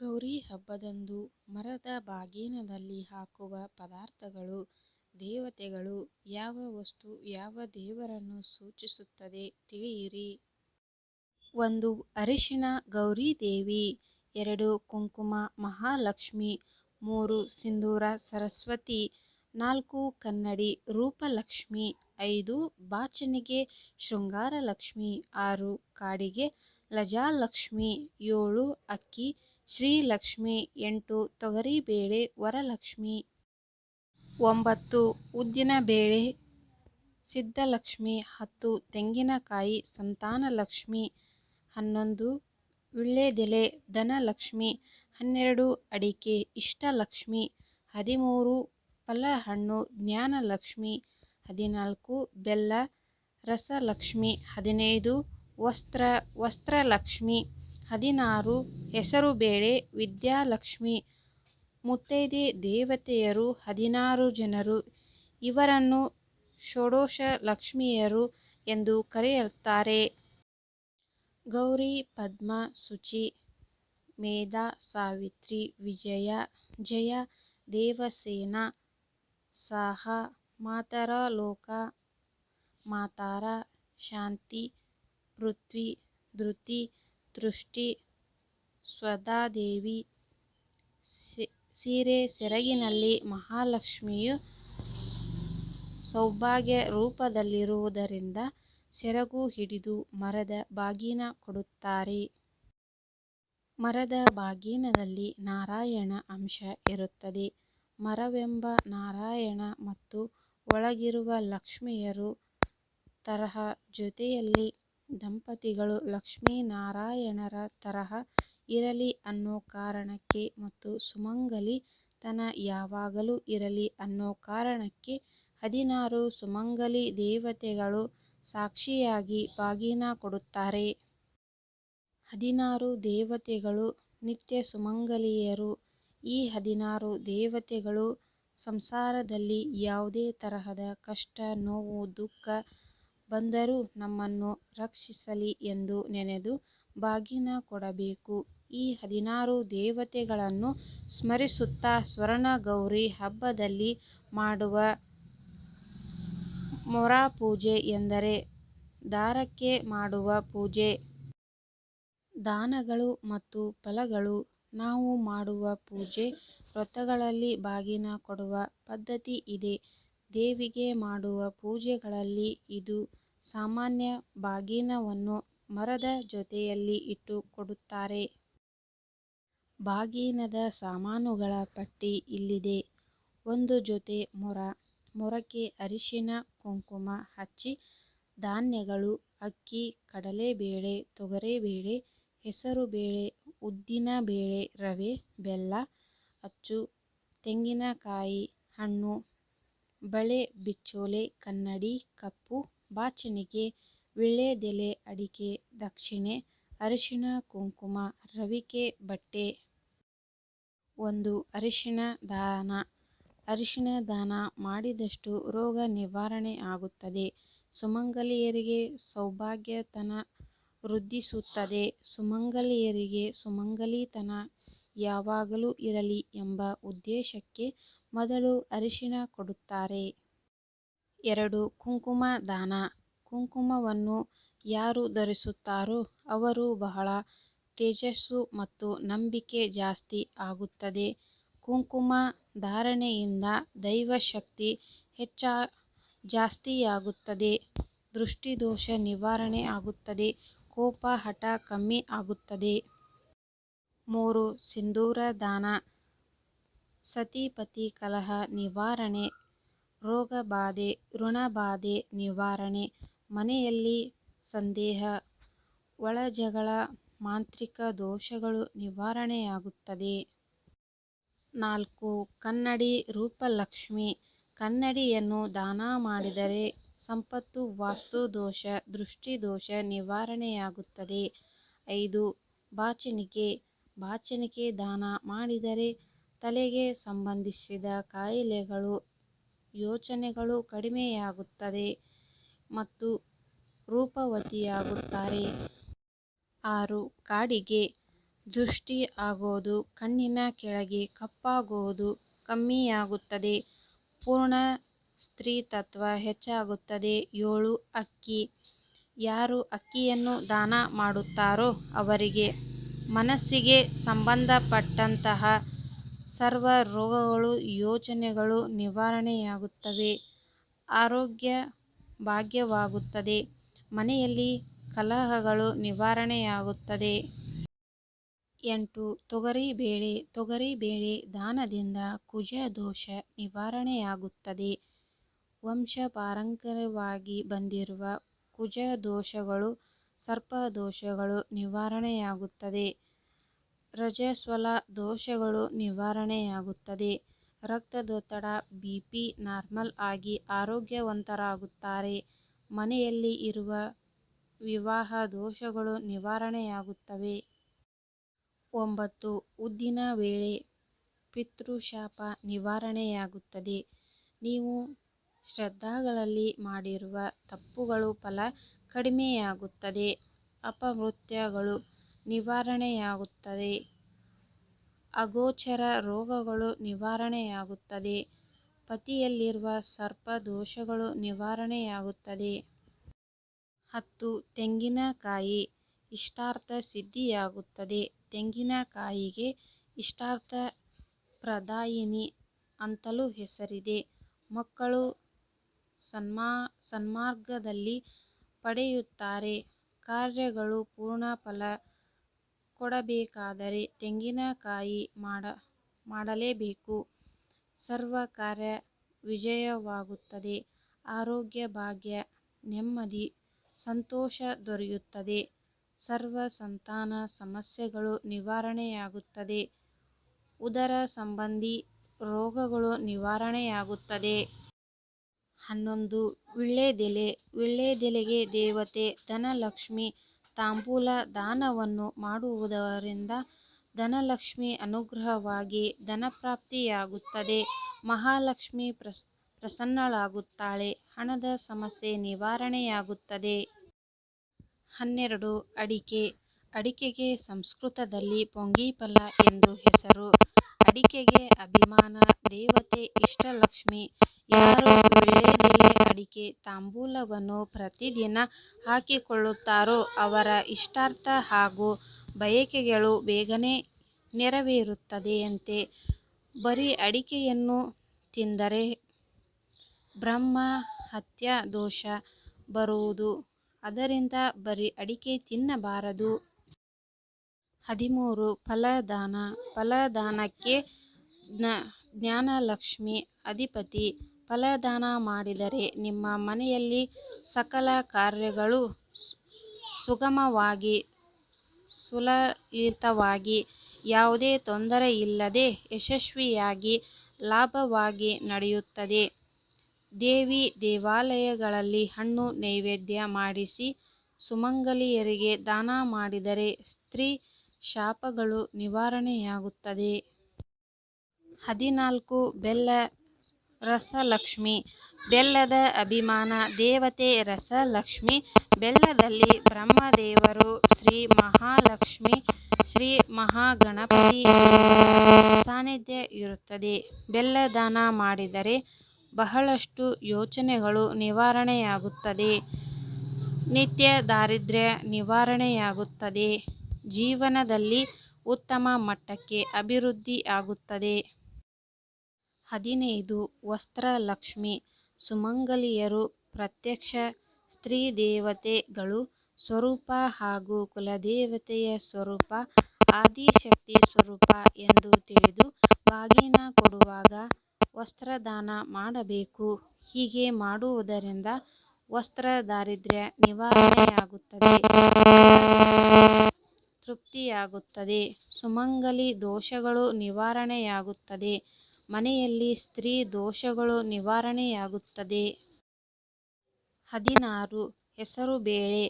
ಗೌರಿ ಹಬ್ಬದಂದು ಮರದ ಬಾಗಿನದಲ್ಲಿ ಹಾಕುವ ಪದಾರ್ಥಗಳು, ದೇವತೆಗಳು ಯಾವ ವಸ್ತು ಯಾವ ದೇವರನ್ನು ಸೂಚಿಸುತ್ತದೆ ತಿಳಿಯಿರಿ. ಒಂದು ಅರಿಶಿನ ಗೌರೀದೇವಿ ಎರಡು ಕುಂಕುಮ ಮಹಾಲಕ್ಷ್ಮಿ, ಮೂರು ಸಿಂಧೂರ ಸರಸ್ವತಿ, ನಾಲ್ಕು ಕನ್ನಡಿ ರೂಪಲಕ್ಷ್ಮಿ, ಐದು ಬಾಚಣಿಗೆ ಶೃಂಗಾರಲಕ್ಷ್ಮಿ, ಆರು ಕಾಡಿಗೆ ಲಜಾಲಕ್ಷ್ಮಿ, ಏಳು ಅಕ್ಕಿ ಶ್ರೀಲಕ್ಷ್ಮಿ ಎಂಟು ತೊಗರಿಬೇಳೆ ವರಲಕ್ಷ್ಮಿ ಒಂಬತ್ತು ಉದ್ದಿನಬೇಳೆ ಸಿದ್ಧಲಕ್ಷ್ಮಿ ಹತ್ತು ತೆಂಗಿನಕಾಯಿ ಸಂತಾನಲಕ್ಷ್ಮಿ ಹನ್ನೊಂದು ವೀಳ್ಯದೆಲೆ ಧನಲಕ್ಷ್ಮಿ ಹನ್ನೆರಡು ಅಡಿಕೆ ಇಷ್ಟಲಕ್ಷ್ಮಿ ಹದಿಮೂರು ಫಲಹಣ್ಣು ಜ್ಞಾನಲಕ್ಷ್ಮಿ ಹದಿನಾಲ್ಕು ಬೆಲ್ಲ ರಸಲಕ್ಷ್ಮಿ ಹದಿನೈದು ವಸ್ತ್ರ ವಸ್ತ್ರಲಕ್ಷ್ಮಿ ಹದಿನಾರು ಹೆಸರುಬೇಳೆ ವಿದ್ಯಾಲಕ್ಷ್ಮಿ ಮುತ್ತೈದೆ ದೇವತೆಯರು ಹದಿನಾರು ಜನರು ಇವರನ್ನು ಷೋಡಶ ಲಕ್ಷ್ಮಿಯರು ಎಂದು ಕರೆಯುತ್ತಾರೆ. ಗೌರಿ, ಪದ್ಮ, ಶುಚಿ, ಮೇಧಾ, ಸಾವಿತ್ರಿ, ವಿಜಯ, ಜಯ, ದೇವಸೇನಾ, ಸಾಹಾ, ಮಾತರಲೋಕ, ಮಾತಾರ, ಶಾಂತಿ, ಪೃಥ್ವಿ, ಧೃತಿ ತುಷ್ಟಿ ಸ್ವದಾದೇವಿ ಸೀರೆ ಸೆರಗಿನಲ್ಲಿ ಮಹಾಲಕ್ಷ್ಮಿಯು ಸೌಭಾಗ್ಯ ರೂಪದಲ್ಲಿರುವುದರಿಂದ ಸೆರಗು ಹಿಡಿದು ಮರದ ಬಾಗಿನ ಕೊಡುತ್ತಾರೆ. ಮರದ ಬಾಗಿನದಲ್ಲಿ ನಾರಾಯಣ ಅಂಶ ಇರುತ್ತದೆ. ಮರವೆಂಬ ನಾರಾಯಣ ಮತ್ತು ಒಳಗಿರುವ ಲಕ್ಷ್ಮಿಯರು ತರಹ ಜೊತೆಯಲ್ಲಿ ದಂಪತಿಗಳು ಲಕ್ಷ್ಮೀನಾರಾಯಣರ ತರಹ ಇರಲಿ ಅನ್ನೋ ಕಾರಣಕ್ಕೆ ಮತ್ತು ಸುಮಂಗಲಿ ತನ ಯಾವಾಗಲೂ ಇರಲಿ ಅನ್ನೋ ಕಾರಣಕ್ಕೆ ಹದಿನಾರು ಸುಮಂಗಲಿ ದೇವತೆಗಳು ಸಾಕ್ಷಿಯಾಗಿ ಬಾಗಿನ ಕೊಡುತ್ತಾರೆ. ಹದಿನಾರು ದೇವತೆಗಳು ನಿತ್ಯ ಸುಮಂಗಲಿಯರು. ಈ ಹದಿನಾರು ದೇವತೆಗಳು ಸಂಸಾರದಲ್ಲಿ ಯಾವುದೇ ತರಹದ ಕಷ್ಟ, ನೋವು, ದುಃಖ ಬಂದರೂ ನಮ್ಮನ್ನು ರಕ್ಷಿಸಲಿ ಎಂದು ನೆನೆದು ಬಾಗಿನ ಕೊಡಬೇಕು. ಈ ಹದಿನಾರು ದೇವತೆಗಳನ್ನು ಸ್ಮರಿಸುತ್ತಾ ಸ್ವರ್ಣಗೌರಿ ಹಬ್ಬದಲ್ಲಿ ಮಾಡುವ ಮೊರಪೂಜೆ ಎಂದರೆ ದಾರಕ್ಕೆ ಮಾಡುವ ಪೂಜೆ. ದಾನಗಳು ಮತ್ತು ಫಲಗಳು ನಾವು ಮಾಡುವ ಪೂಜೆ ವ್ರತಗಳಲ್ಲಿ ಬಾಗಿನ ಕೊಡುವ ಪದ್ಧತಿ ಇದೆ. ದೇವಿಗೆ ಮಾಡುವ ಪೂಜೆಗಳಲ್ಲಿ ಇದು ಸಾಮಾನ್ಯ ಬಾಗಿನವನ್ನು ಮರದ ಜೊತೆಯಲ್ಲಿ ಇಟ್ಟು ಕೊಡುತ್ತಾರೆ. ಬಾಗಿನದ ಸಾಮಾನುಗಳ ಪಟ್ಟಿ ಇಲ್ಲಿದೆ. ಒಂದು ಜೊತೆ ಮೊರ. ಮೊರಕ್ಕೆ ಅರಿಶಿನ, ಕುಂಕುಮ ಹಚ್ಚಿ ಧಾನ್ಯಗಳು, ಅಕ್ಕಿ, ಕಡಲೆಬೇಳೆ, ತೊಗರಿಬೇಳೆ, ಹೆಸರುಬೇಳೆ, ಉದ್ದಿನಬೇಳೆ, ರವೆ, ಬೆಲ್ಲ, ಅಚ್ಚು, ತೆಂಗಿನಕಾಯಿ, ಹಣ್ಣು ಬಳೆ, ಬಿಚ್ಚೋಲೆ, ಕನ್ನಡಿ, ಕಪ್ಪು, ಬಾಚಣಿಗೆ ವೀಳ್ಯದೆಲೆ ಅಡಿಕೆ, ದಕ್ಷಿಣೆ ಅರಿಶಿನ ಕುಂಕುಮ, ರವಿಕೆ, ಬಟ್ಟೆ. ಒಂದು ಅರಿಶಿನ ದಾನ. ಅರಿಶಿನ ದಾನ ಮಾಡಿದಷ್ಟು ರೋಗ ನಿವಾರಣೆ ಆಗುತ್ತದೆ. ಸುಮಂಗಲಿಯರಿಗೆ ಸೌಭಾಗ್ಯತನ ವೃದ್ಧಿಸುತ್ತದೆ. ಸುಮಂಗಲಿಯರಿಗೆ ಸುಮಂಗಲಿತನ ಯಾವಾಗಲೂ ಇರಲಿ ಎಂಬ ಉದ್ದೇಶಕ್ಕೆ ಮೊದಲು ಅರಿಶಿನ ಕೊಡುತ್ತಾರೆ. ಎರಡು, ಕುಂಕುಮ ದಾನ. ಕುಂಕುಮವನ್ನು ಯಾರು ಧರಿಸುತ್ತಾರೋ ಅವರು ಬಹಳ ತೇಜಸ್ಸು ಮತ್ತು ನಂಬಿಕೆ ಜಾಸ್ತಿ ಆಗುತ್ತದೆ. ಕುಂಕುಮ ಧಾರಣೆಯಿಂದ ದೈವಶಕ್ತಿ ಜಾಸ್ತಿಯಾಗುತ್ತದೆ. ದೃಷ್ಟಿದೋಷ ನಿವಾರಣೆ ಆಗುತ್ತದೆ. ಕೋಪ ಹಠ ಕಮ್ಮಿ ಆಗುತ್ತದೆ. ಮೂರು, ಸಿಂಧೂರ ದಾನ. ಸತಿಪತಿ ಕಲಹ ನಿವಾರಣೆ ರೋಗಬಾಧೆ ಋಣಬಾಧೆ ನಿವಾರಣೆ, ಮನೆಯಲ್ಲಿ ಸಂದೇಹ, ಒಳಜಗಳ ಮಾಂತ್ರಿಕ ದೋಷಗಳು ನಿವಾರಣೆಯಾಗುತ್ತದೆ. ನಾಲ್ಕು, ಕನ್ನಡಿ ರೂಪಲಕ್ಷ್ಮಿ. ಕನ್ನಡಿಯನ್ನು ದಾನ ಮಾಡಿದರೆ ಸಂಪತ್ತು ವಾಸ್ತು ದೋಷ ದೃಷ್ಟಿದೋಷ ನಿವಾರಣೆಯಾಗುತ್ತದೆ. ಐದು, ಬಾಚಣಿಕೆ ಬಾಚಣಿಕೆ ದಾನ ಮಾಡಿದರೆ ತಲೆಗೆ ಸಂಬಂಧಿಸಿದ ಕಾಯಿಲೆಗಳು ಯೋಚನೆಗಳು ಕಡಿಮೆಯಾಗುತ್ತದೆ ಮತ್ತು ರೂಪವತಿಯಾಗುತ್ತಾರೆ. ಆರು, ಕಾಡಿಗೆ. ದೃಷ್ಟಿ ಆಗೋದು, ಕಣ್ಣಿನ ಕೆಳಗೆ ಕಪ್ಪಾಗುವುದು ಕಮ್ಮಿಯಾಗುತ್ತದೆ ಪೂರ್ಣ ಸ್ತ್ರೀತತ್ವ ಹೆಚ್ಚಾಗುತ್ತದೆ ಏಳು, ಅಕ್ಕಿ ಯಾರು ಅಕ್ಕಿಯನ್ನು ದಾನ ಮಾಡುತ್ತಾರೋ ಅವರಿಗೆ ಮನಸ್ಸಿಗೆ ಸಂಬಂಧಪಟ್ಟಂತಹ ಸರ್ವ ರೋಗಗಳು ಯೋಚನೆಗಳು ನಿವಾರಣೆಯಾಗುತ್ತವೆ. ಆರೋಗ್ಯ ಭಾಗ್ಯವಾಗುತ್ತದೆ. ಮನೆಯಲ್ಲಿ ಕಲಹಗಳು ನಿವಾರಣೆಯಾಗುತ್ತದೆ. ಎಂಟು, ತೊಗರಿ ಬೇಳೆ ತೊಗರಿ ಬೇಳೆ ದಾನದಿಂದ ಕುಜ ದೋಷ ನಿವಾರಣೆಯಾಗುತ್ತದೆ. ವಂಶಪಾರಂಪರ್ಯವಾಗಿ ಬಂದಿರುವ ಕುಜ ದೋಷಗಳು, ಸರ್ಪ ದೋಷಗಳು ನಿವಾರಣೆಯಾಗುತ್ತದೆ. ರಜಸ್ವಲ ದೋಷಗಳು ನಿವಾರಣೆಯಾಗುತ್ತದೆ. ರಕ್ತದೊತ್ತಡ, ಬಿ ಪಿ ನಾರ್ಮಲ್ ಆಗಿ ಆರೋಗ್ಯವಂತರಾಗುತ್ತಾರೆ. ಮನೆಯಲ್ಲಿ ಇರುವ ವಿವಾಹ ದೋಷಗಳು ನಿವಾರಣೆಯಾಗುತ್ತವೆ. ಒಂಬತ್ತು. ಉದ್ದಿನ ವೇಳೆ ಪಿತೃಶಾಪ ನಿವಾರಣೆಯಾಗುತ್ತದೆ. ನೀವು ಶ್ರದ್ಧಾಗಳಲ್ಲಿ ಮಾಡಿರುವ ತಪ್ಪುಗಳು ಫಲ ಕಡಿಮೆಯಾಗುತ್ತದೆ. ಅಪಮೃತ್ಯುಗಳು ನಿವಾರಣೆಯಾಗುತ್ತದೆ. ಅಗೋಚರ ರೋಗಗಳು ನಿವಾರಣೆಯಾಗುತ್ತದೆ. ಪತಿಯಲ್ಲಿರುವ ಸರ್ಪ ದೋಷಗಳು ನಿವಾರಣೆಯಾಗುತ್ತದೆ. ಹತ್ತು, ತೆಂಗಿನಕಾಯಿ ಇಷ್ಟಾರ್ಥ ಸಿದ್ಧಿಯಾಗುತ್ತದೆ. ತೆಂಗಿನಕಾಯಿಗೆ ಇಷ್ಟಾರ್ಥ ಪ್ರದಾಯಿನಿ ಅಂತಲೂ ಹೆಸರಿದೆ. ಮಕ್ಕಳು ಸನ್ಮಾ, ಸನ್ಮಾರ್ಗದಲ್ಲಿ ಪಡೆಯುತ್ತಾರೆ. ಕಾರ್ಯಗಳು ಪೂರ್ಣ ಫಲ ಕೊಡಬೇಕಾದರೆ ತೆಂಗಿನಕಾಯಿ ಮಾಡ, ಮಾಡಲೇಬೇಕು. ಸರ್ವ ಕಾರ್ಯ ವಿಜಯವಾಗುತ್ತದೆ. ಆರೋಗ್ಯ ಭಾಗ್ಯ, ನೆಮ್ಮದಿ, ಸಂತೋಷ ದೊರೆಯುತ್ತದೆ. ಸರ್ವ ಸಂತಾನ ಸಮಸ್ಯೆಗಳು ನಿವಾರಣೆಯಾಗುತ್ತದೆ. ಉದರ ಸಂಬಂಧಿ ರೋಗಗಳು ನಿವಾರಣೆಯಾಗುತ್ತದೆ. ಹನ್ನೊಂದು ವೀಳ್ಯದೆಲೆ ವೀಳ್ಯದೆಲೆಗೆ ದೇವತೆ, ಧನಲಕ್ಷ್ಮಿ ತಾಂಬೂಲ ದಾನವನ್ನು ಮಾಡುವುದರಿಂದ ಧನಲಕ್ಷ್ಮಿ ಅನುಗ್ರಹವಾಗಿ ಧನಪ್ರಾಪ್ತಿಯಾಗುತ್ತದೆ. ಮಹಾಲಕ್ಷ್ಮಿ ಪ್ರಸನ್ನಳಾಗುತ್ತಾಳೆ. ಹಣದ ಸಮಸ್ಯೆ ನಿವಾರಣೆಯಾಗುತ್ತದೆ. ಹನ್ನೆರಡು. ಅಡಿಕೆ. ಅಡಿಕೆಗೆ ಸಂಸ್ಕೃತದಲ್ಲಿ ಪೊಂಗಿಫಲ ಎಂದು ಹೆಸರು. ಅಡಿಕೆಗೆ ಅಭಿಮಾನ, ದೇವತೆ, ಇಷ್ಟಲಕ್ಷ್ಮಿ. ಯಾರು ಅಡಿಕೆ ತಾಂಬೂಲವನ್ನು ಪ್ರತಿದಿನ ಹಾಕಿಕೊಳ್ಳುತ್ತಾರೋ ಅವರ ಇಷ್ಟಾರ್ಥ ಹಾಗೂ ಬಯಕೆಗಳು ಬೇಗನೆ ನೆರವೇರುತ್ತದೆಯಂತೆ ಬರೀ ಅಡಿಕೆಯನ್ನು ತಿಂದರೆ ಬ್ರಹ್ಮಹತ್ಯಾ ದೋಷ ಬರುವುದು. ಅದರಿಂದ ಬರೀ ಅಡಿಕೆ ತಿನ್ನಬಾರದು. ಹದಿಮೂರು ಫಲದಾನ, ಫಲದಾನಕ್ಕೆ ಜ್ಞಾನಲಕ್ಷ್ಮಿ ಅಧಿಪತಿ ಫಲದಾನ ಮಾಡಿದರೆ ನಿಮ್ಮ ಮನೆಯಲ್ಲಿ ಸಕಲ ಕಾರ್ಯಗಳು ಸುಗಮವಾಗಿ, ಸುಲಲಿತವಾಗಿ, ಯಾವುದೇ ತೊಂದರೆ ಇಲ್ಲದೆ ಯಶಸ್ವಿಯಾಗಿ, ಲಾಭವಾಗಿ ನಡೆಯುತ್ತದೆ. ದೇವಿ ದೇವಾಲಯಗಳಲ್ಲಿ ಹಣ್ಣು ನೈವೇದ್ಯ ಮಾಡಿಸಿ, ಸುಮಂಗಲಿಯರಿಗೆ ದಾನ ಮಾಡಿದರೆ ಸ್ತ್ರೀ ಶಾಪಗಳು ನಿವಾರಣೆಯಾಗುತ್ತದೆ. ಹದಿನಾಲ್ಕು, ಬೆಲ್ಲ ರಸಲಕ್ಷ್ಮಿ. ಬೆಲ್ಲದ ಅಭಿಮಾನ, ದೇವತೆ ರಸಲಕ್ಷ್ಮಿ. ಬೆಲ್ಲದಲ್ಲಿ ಬ್ರಹ್ಮದೇವರು ಶ್ರೀ ಮಹಾಲಕ್ಷ್ಮಿ, ಶ್ರೀ ಮಹಾಗಣಪತಿ ಸಾನ್ನಿಧ್ಯ ಇರುತ್ತದೆ. ಬೆಲ್ಲದಾನ ಮಾಡಿದರೆ ಬಹಳಷ್ಟು ಯೋಚನೆಗಳು ನಿವಾರಣೆಯಾಗುತ್ತದೆ. ನಿತ್ಯ ದಾರಿದ್ರ್ಯ ನಿವಾರಣೆಯಾಗುತ್ತದೆ. ಜೀವನದಲ್ಲಿ ಉತ್ತಮ ಮಟ್ಟಕ್ಕೆ ಅಭಿವೃದ್ಧಿ ಆಗುತ್ತದೆ. ಹದಿನೈದು ವಸ್ತ್ರಲಕ್ಷ್ಮಿ ಸುಮಂಗಲಿಯರು ಪ್ರತ್ಯಕ್ಷ ಸ್ತ್ರೀದೇವತೆಗಳು ಸ್ವರೂಪ ಹಾಗೂ ಕುಲದೇವತೆಯ ಸ್ವರೂಪ, ಆದಿಶಕ್ತಿ ಸ್ವರೂಪ ಎಂದು ತಿಳಿದು ಬಾಗಿನ ಕೊಡುವಾಗ ವಸ್ತ್ರದಾನ ಮಾಡಬೇಕು. ಹೀಗೆ ಮಾಡುವುದರಿಂದ ವಸ್ತ್ರ ದಾರಿದ್ರ್ಯ ನಿವಾರಣೆಯಾಗುತ್ತದೆ, ತೃಪ್ತಿಯಾಗುತ್ತದೆ. ಸುಮಂಗಲಿ ದೋಷಗಳು ನಿವಾರಣೆಯಾಗುತ್ತದೆ. ಮನೆಯಲ್ಲಿ ಸ್ತ್ರೀ ದೋಷಗಳು ನಿವಾರಣೆಯಾಗುತ್ತದೆ. ಹದಿನಾರು. ಹೆಸರುಬೇಳೆ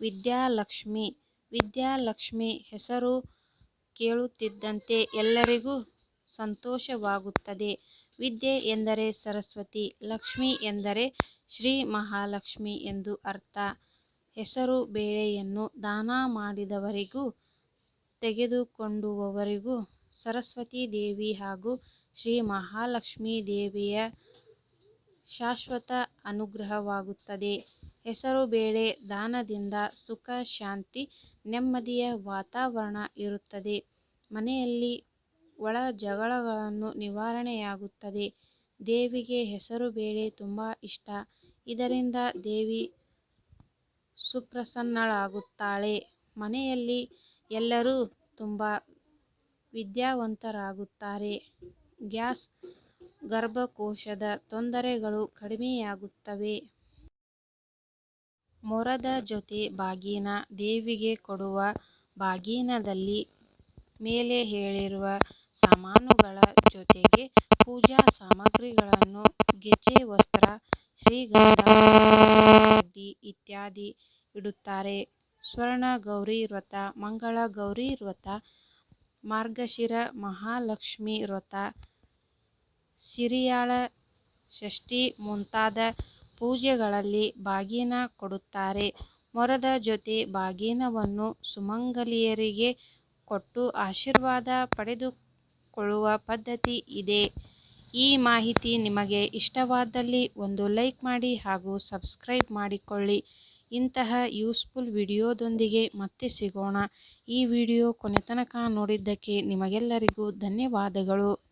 ವಿದ್ಯಾಲಕ್ಷ್ಮಿ. ವಿದ್ಯಾಲಕ್ಷ್ಮಿ ಹೆಸರು ಕೇಳುತ್ತಿದ್ದಂತೆ ಎಲ್ಲರಿಗೂ ಸಂತೋಷವಾಗುತ್ತದೆ. ವಿದ್ಯೆ ಎಂದರೆ ಸರಸ್ವತಿ, ಲಕ್ಷ್ಮಿ ಎಂದರೆ ಶ್ರೀ ಮಹಾಲಕ್ಷ್ಮಿ ಎಂದು ಅರ್ಥ. ಹೆಸರು ಬೇಳೆಯನ್ನು ದಾನ ಮಾಡಿದವರಿಗೂ, ತೆಗೆದುಕೊಂಡುವವರಿಗೂ ಸರಸ್ವತಿ ದೇವಿ ಹಾಗೂ ಶ್ರೀ ಮಹಾಲಕ್ಷ್ಮೀ ದೇವಿಯ ಶಾಶ್ವತ ಅನುಗ್ರಹವಾಗುತ್ತದೆ. ಹೆಸರು ಬೇಳೆ ದಾನದಿಂದ ಸುಖ, ಶಾಂತಿ, ನೆಮ್ಮದಿಯ ವಾತಾವರಣ ಇರುತ್ತದೆ. ಮನೆಯಲ್ಲಿ ಒಳ ಜಗಳಗಳನ್ನು ನಿವಾರಣೆಯಾಗುತ್ತದೆ. ದೇವಿಗೆ ಹೆಸರು ಬೇಳೆ ತುಂಬಾ ಇಷ್ಟ. ಇದರಿಂದ ದೇವಿ ಸುಪ್ರಸನ್ನಳಾಗುತ್ತಾಳೆ. ಮನೆಯಲ್ಲಿ ಎಲ್ಲರೂ ತುಂಬಾ ವಿದ್ಯಾವಂತರಾಗುತ್ತಾರೆ. ಗ್ಯಾಸ್, ಗರ್ಭಕೋಶದ ತೊಂದರೆಗಳು ಕಡಿಮೆಯಾಗುತ್ತವೆ. ಮೊರದ ಜೊತೆ ಬಾಗಿನ ದೇವಿಗೆ ಕೊಡುವ ಬಾಗಿನದಲ್ಲಿ ಮೇಲೆ ಹೇಳಿರುವ ಸಾಮಾನುಗಳ ಜೊತೆಗೆ ಪೂಜಾ ಸಾಮಗ್ರಿಗಳನ್ನು ಗೆಜ್ಜೆ ವಸ್ತ್ರ, ಶ್ರೀಗಂಧ, ಇತ್ಯಾದಿ ಇಡುತ್ತಾರೆ. ಸ್ವರ್ಣ ಗೌರಿ ವ್ರತ, ಮಂಗಳ ಗೌರಿ ವ್ರತ, ಮಾರ್ಗಶಿರ ಮಹಾಲಕ್ಷ್ಮಿ ವ್ರತ, ಸಿರಿಯಾಳ ಷಷ್ಠಿ ಮುಂತಾದ ಪೂಜೆಗಳಲ್ಲಿ ಬಾಗಿನ ಕೊಡುತ್ತಾರೆ. ಮೊರದ ಜೊತೆ ಬಾಗಿನವನ್ನು ಸುಮಂಗಲಿಯರಿಗೆ ಕೊಟ್ಟು ಆಶೀರ್ವಾದ ಪಡೆದುಕೊಳ್ಳುವ ಪದ್ಧತಿ ಇದೆ. ಈ ಮಾಹಿತಿ ನಿಮಗೆ ಇಷ್ಟವಾದಲ್ಲಿ ಒಂದು ಲೈಕ್ ಮಾಡಿ ಹಾಗೂ ಸಬ್ಸ್ಕ್ರೈಬ್ ಮಾಡಿಕೊಳ್ಳಿ. ಇಂತಹ ಯೂಸ್ಫುಲ್ ವಿಡಿಯೋದೊಂದಿಗೆ ಮತ್ತೆ ಸಿಗೋಣ. ಈ ವಿಡಿಯೋ ಕೊನೆತನಕ ನೋಡಿದ್ದಕ್ಕೆ ನಿಮಗೆಲ್ಲರಿಗೂ ಧನ್ಯವಾದಗಳು.